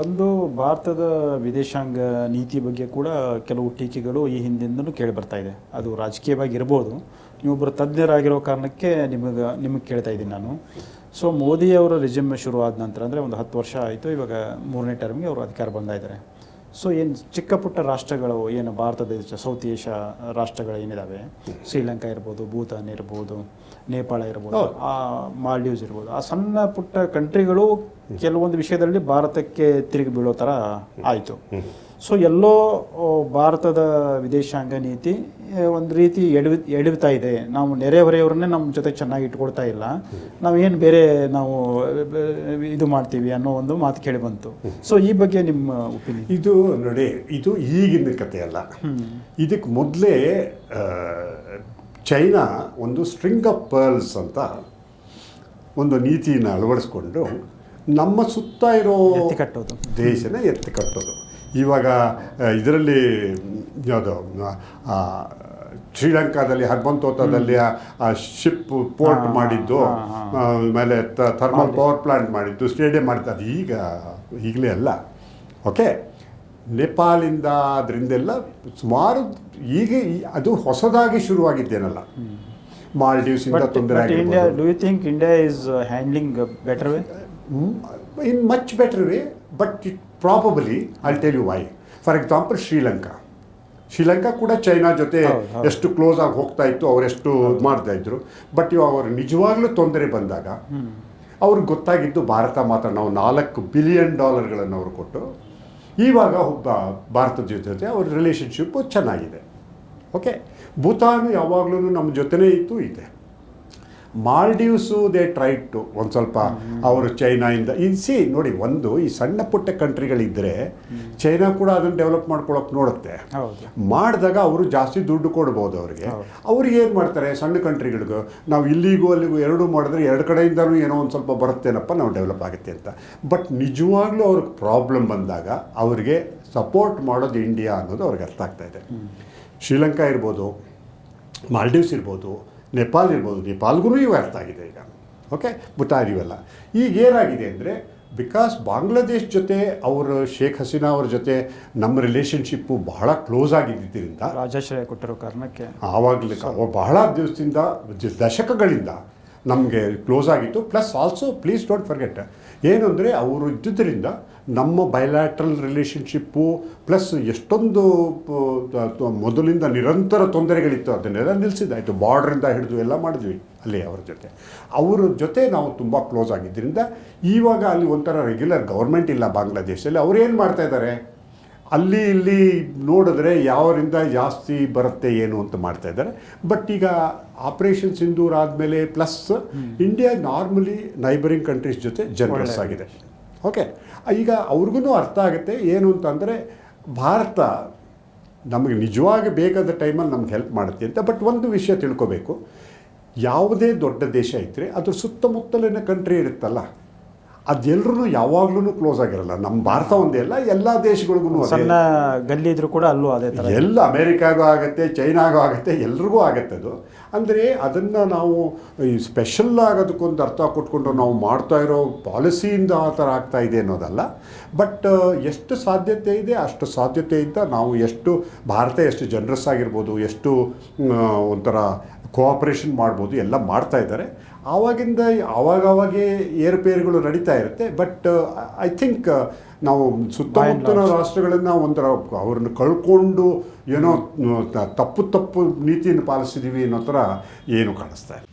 ಒಂದು ಭಾರತದ ವಿದೇಶಾಂಗ ನೀತಿ ಬಗ್ಗೆ ಕೂಡ ಕೆಲವು ಟೀಕೆಗಳು ಈ ಹಿಂದಿಂದಲೂ ಕೇಳಿ ಬರ್ತಾ ಇದೆ. ಅದು ರಾಜಕೀಯವಾಗಿ ಇರ್ಬೋದು ನೀವೊಬ್ಬರು ತಜ್ಞರಾಗಿರೋ ಕಾರಣಕ್ಕೆ ನಿಮಗೆ ನಿಮಗೆ ಕೇಳ್ತಾ ಇದ್ದೀನಿ ನಾನು. ಸೊ ಮೋದಿ ಅವರ ರಿಜಿಮ್ ಶುರು ಆದ ನಂತರ ಅಂದರೆ ಒಂದು ಹತ್ತು ವರ್ಷ ಆಯಿತು. ಇವಾಗ ಮೂರನೇ ಟರ್ಮ್ಗೆ ಅವರು ಅಧಿಕಾರ ಬಂದ ಇದ್ದಾರೆ ಸೊ ಏನು ಚಿಕ್ಕ ಪುಟ್ಟ ರಾಷ್ಟ್ರಗಳು ಏನು ಭಾರತ ದೇಶ ಸೌತ್ ಏಷ್ಯಾ ರಾಷ್ಟ್ರಗಳು ಏನಿದ್ದಾವೆ ಶ್ರೀಲಂಕಾ ಇರ್ಬೋದು ಭೂತಾನ್ ಇರ್ಬೋದು ನೇಪಾಳ ಇರ್ಬೋದು ಆ ಮಾಲ್ಡೀವ್ಸ್ ಇರ್ಬೋದು. ಆ ಸಣ್ಣ ಪುಟ್ಟ ಕಂಟ್ರಿಗಳು ಕೆಲವೊಂದು ವಿಷಯದಲ್ಲಿ ಭಾರತಕ್ಕೆ ತಿರುಗಿ ಬೀಳೋ ಥರ ಆಯಿತು. ಸೊ ಎಲ್ಲೋ ಭಾರತದ ವಿದೇಶಾಂಗ ನೀತಿ ಒಂದು ರೀತಿ ಎಡವಿ ಎಡವ್ತಾ ಇದೆ. ನಾವು ನೆರೆಹೊರೆಯವ್ರನ್ನೇ ನಮ್ಮ ಜೊತೆ ಚೆನ್ನಾಗಿ ಇಟ್ಕೊಳ್ತಾ ಇಲ್ಲ. ನಾವೇನು ಬೇರೆ ನಾವು ಇದು ಮಾಡ್ತೀವಿ ಅನ್ನೋ ಒಂದು ಮಾತು ಕೇಳಿ ಬಂತು. ಸೊ ಈ ಬಗ್ಗೆ ನಿಮ್ಮ ಒಪಿನಿಯನ್ ಇದು ನೋಡಿ ಇದು ಈಗಿನ ಕಥೆ ಅಲ್ಲ. ಇದಕ್ಕೆ ಮೊದಲೇ ಚೈನಾ ಒಂದು ಸ್ಟ್ರಿಂಗ್ ಆಫ್ ಪರ್ಲ್ಸ್ ಅಂತ ಒಂದು ನೀತಿನ ಅಳವಡಿಸ್ಕೊಂಡು ನಮ್ಮ ಸುತ್ತ ಇರೋ ಎತ್ತಿ ಕಟ್ಟೋದು. ದೇಶನ ಎತ್ತಿ ಕಟ್ಟೋದು. ಇವಾಗ ಇದರಲ್ಲಿ ಯಾವುದು ಶ್ರೀಲಂಕಾದಲ್ಲಿ ಹರ್ಬಂತೋತದಲ್ಲಿ ಆ ಶಿಪ್ ಪೋರ್ಟ್ ಮಾಡಿದ್ದು ಆಮೇಲೆ ಥರ್ಮಲ್ ಪವರ್ ಪ್ಲಾಂಟ್ ಮಾಡಿದ್ದು ಸ್ಟೇಡಿಯಂ ಮಾಡಿದ್ದು ಅದು ಈಗ ಈಗಲೇ ಅಲ್ಲ. ಓಕೆ ನೇಪಾಳಿಂದ ಅದರಿಂದೆಲ್ಲ ಸುಮಾರು ಈಗ ಅದು ಹೊಸದಾಗಿ ಶುರುವಾಗಿದ್ದೇನಲ್ಲ. ಮಾಲ್ಡೀವ್ಸ್ ಇಂದ ತೊಂದರೆ India do you think India is handling better way in much better way but it probably I tell you why for example Sri Lanka Sri Lanka ಕೂಡ ಚೈನಾ ಜೊತೆ. ಎಷ್ಟು ಕ್ಲೋಸ್ ಆಗಿ ಹೋಗ್ತಾ ಇತ್ತು ಅವರೆಷ್ಟು ಇದು ಮಾಡ್ತಾ ಇದ್ರು. ಬಟ್ ಇವಾಗ ಅವರು ನಿಜವಾಗ್ಲೂ ತೊಂದರೆ ಬಂದಾಗ ಅವ್ರಿಗೆ ಗೊತ್ತಾಗಿದ್ದು ಭಾರತ ಮಾತ್ರ ನಾವು ನಾಲ್ಕು ಬಿಲಿಯನ್ ಡಾಲರ್ಗಳನ್ನು ಅವರು ಕೊಟ್ಟು ಇವಾಗ ಒಬ್ಬ ಭಾರತದ ಜೊತೆ ಅವ್ರ ರಿಲೇಷನ್ಶಿಪ್ಪು ಚೆನ್ನಾಗಿದೆ. ಓಕೆ ಭೂತಾನ್ ಯಾವಾಗಲೂ ನಮ್ಮ ಜೊತೆನೇ ಇತ್ತು ಇದೆ. ಮಾಲ್ಡೀವ್ಸು ದೇ ಟ್ರೈ ಟು ಒಂದು ಸ್ವಲ್ಪ ಅವರು ಚೈನಾಯಿಂದ ಸಿ ನೋಡಿ ಒಂದು ಈ ಸಣ್ಣ ಪುಟ್ಟ ಕಂಟ್ರಿಗಳಿದ್ದರೆ ಚೈನಾ ಕೂಡ ಅದನ್ನು ಡೆವಲಪ್ ಮಾಡ್ಕೊಳಕ್ಕೆ ನೋಡುತ್ತೆ. ಮಾಡಿದಾಗ ಅವರು ಜಾಸ್ತಿ ದುಡ್ಡು ಕೊಡ್ಬೋದು ಅವರಿಗೆ. ಅವ್ರಿಗೆ ಏನು ಮಾಡ್ತಾರೆ ಸಣ್ಣ ಕಂಟ್ರಿಗಳಿಗೂ ನಾವು ಇಲ್ಲಿಗೂ ಅಲ್ಲಿಗೂ ಎರಡೂ ಮಾಡಿದ್ರೆ ಎರಡು ಕಡೆಯಿಂದಲೂ ಏನೋ ಒಂದು ಸ್ವಲ್ಪ ಬರುತ್ತೇನಪ್ಪ ನಾವು ಡೆವಲಪ್ ಆಗುತ್ತೆ ಅಂತ. ಬಟ್ ನಿಜವಾಗ್ಲೂ ಅವ್ರಿಗೆ ಪ್ರಾಬ್ಲಮ್ ಬಂದಾಗ ಅವರಿಗೆ ಸಪೋರ್ಟ್ ಮಾಡೋದು ಇಂಡಿಯಾ ಅನ್ನೋದು ಅವ್ರಿಗೆ ಅರ್ಥ ಆಗ್ತಾ ಇದೆ. ಶ್ರೀಲಂಕಾ ಇರ್ಬೋದು ಮಾಲ್ಡೀವ್ಸ್ ಇರ್ಬೋದು ನೇಪಾಲ್ ಇರ್ಬೋದು ನೇಪಾಲ್ಗೂ ಇವು ಅರ್ಥ ಆಗಿದೆ ಈಗ. ಓಕೆ ಭೂತಾನ್ ಇವೆಲ್ಲ ಈಗ ಏನಾಗಿದೆ ಅಂದರೆ ಬಿಕಾಸ್ ಬಾಂಗ್ಲಾದೇಶ್ ಜೊತೆ ಅವರು ಶೇಖ್ ಹಸೀನಾ ಅವ್ರ ಜೊತೆ ನಮ್ಮ ರಿಲೇಷನ್ಶಿಪ್ಪು ಬಹಳ ಕ್ಲೋಸ್ ಆಗಿದ್ದರಿಂದ ರಾಜಾಶ್ರಯ ಕೊಟ್ಟಿರೋ ಕಾರಣಕ್ಕೆ ಆವಾಗಲೇ ಬಹಳ ದಿವಸದಿಂದ ದಶಕಗಳಿಂದ ನಮಗೆ ಕ್ಲೋಸ್ ಆಗಿತ್ತು. Plus also please don't forget ಏನು ಅಂದರೆ ಅವರು ಇದ್ದುದರಿಂದ ನಮ್ಮ ಬಯಲಾಟ್ರಲ್ ರಿಲೇಷನ್ಶಿಪ್ಪು ಪ್ಲಸ್ ಎಷ್ಟೊಂದು ಮೊದಲಿಂದ ನಿರಂತರ ತೊಂದರೆಗಳಿತ್ತು. ಅದನ್ನೆಲ್ಲ ನಿಲ್ಲಿಸಿದ್ದಾಯಿತು ಬಾರ್ಡ್ರಿಂದ ಹಿಡಿದು ಎಲ್ಲ ಮಾಡಿದ್ವಿ ಅಲ್ಲಿ ಅವ್ರ ಜೊತೆ. ಅವರ ಜೊತೆ ನಾವು ತುಂಬ ಕ್ಲೋಸ್ ಆಗಿದ್ದರಿಂದ ಇವಾಗ ಅಲ್ಲಿ ಒಂಥರ ರೆಗ್ಯುಲರ್ ಗೌರ್ಮೆಂಟ್ ಇಲ್ಲ ಬಾಂಗ್ಲಾದೇಶದಲ್ಲಿ ಅವ್ರು ಏನು ಮಾಡ್ತಾ ಇದ್ದಾರೆ? ಅಲ್ಲಿ ಇಲ್ಲಿ ನೋಡಿದ್ರೆ ಯಾವರಿಂದ ಜಾಸ್ತಿ ಬರುತ್ತೆ ಏನು ಅಂತ ಮಾಡ್ತಾ ಇದ್ದಾರೆ. ಬಟ್ ಈಗ ಆಪರೇಷನ್ ಸಿಂಧೂರ್ ಆದಮೇಲೆ plus India normally neighbouring countries ಜೊತೆ ಜನರಸ್ ಆಗಿದೆ. ಓಕೆ ಈಗ ಅವ್ರಿಗೂ ಅರ್ಥ ಆಗುತ್ತೆ ಏನು ಅಂತಂದರೆ ಭಾರತ ನಮಗೆ ನಿಜವಾಗಿ ಬೇಕಾದ ಟೈಮಲ್ಲಿ ನಮ್ಗೆ ಹೆಲ್ಪ್ ಮಾಡುತ್ತೆ ಅಂತ. ಬಟ್ ಒಂದು ವಿಷಯ ತಿಳ್ಕೊಬೇಕು. ಯಾವುದೇ ದೊಡ್ಡ ದೇಶ ಇದ್ದರೆ ಅದ್ರ ಸುತ್ತಮುತ್ತಲಿನ ಕಂಟ್ರಿ ಇರುತ್ತಲ್ಲ. ಅದೆಲ್ಲರೂ ಯಾವಾಗ್ಲೂ ಕ್ಲೋಸ್ ಆಗಿರಲ್ಲ. ನಮ್ಮ ಭಾರತ ಒಂದೇ ಅಲ್ಲ ಎಲ್ಲ ದೇಶಗಳಿಗೂ ಸಣ್ಣ ಗಲ್ಲಿ ಇದ್ರೂ ಕೂಡ ಅಲ್ಲೂ ಅದೇ ಥರ ಎಲ್ಲ ಅಮೇರಿಕಾಗೂ ಆಗುತ್ತೆ ಚೈನಾಗೂ ಆಗುತ್ತೆ ಎಲ್ರಿಗೂ ಆಗುತ್ತೆ ಅದು. ಅಂದರೆ ಅದನ್ನು ನಾವು ಈ ಸ್ಪೆಷಲ್ ಆಗೋದಕ್ಕೊಂದು ಅರ್ಥ ಕೊಟ್ಕೊಂಡು ನಾವು ಮಾಡ್ತಾ ಇರೋ ಪಾಲಿಸಿಯಿಂದ ಆ ಥರ ಆಗ್ತಾ ಇದೆ ಅನ್ನೋದಲ್ಲ. ಬಟ್ ಎಷ್ಟು ಸಾಧ್ಯತೆ ಇದೆ? ಅಷ್ಟು ಸಾಧ್ಯತೆಯಿಂದ ನಾವು ಎಷ್ಟು ಭಾರತ ಎಷ್ಟು ಜನರಸ್ ಆಗಿರ್ಬೋದು ಎಷ್ಟು ಒಂಥರ ಕೋಆಪ್ರೇಷನ್ ಮಾಡ್ಬೋದು ಎಲ್ಲ ಮಾಡ್ತಾ ಇದ್ದಾರೆ. ಆವಾಗಿಂದ ಆವಾಗವಾಗೇ ಏರುಪೇರುಗಳು ನಡೀತಾ ಇರುತ್ತೆ. ಬಟ್ ಐ ಥಿಂಕ್ ನಾವು ಸುತ್ತಮುತ್ತಲ ರಾಷ್ಟ್ರಗಳನ್ನು ಒಂಥರ ಅವ್ರನ್ನ ಕಳ್ಕೊಂಡು ಏನೋ ತಪ್ಪು ತಪ್ಪು ನೀತಿಯನ್ನು ಪಾಲಿಸಿದ್ದೀವಿ ಅನ್ನೋ ಥರ ಏನು ಕಾಣಿಸ್ತಾ ಇಲ್ಲ.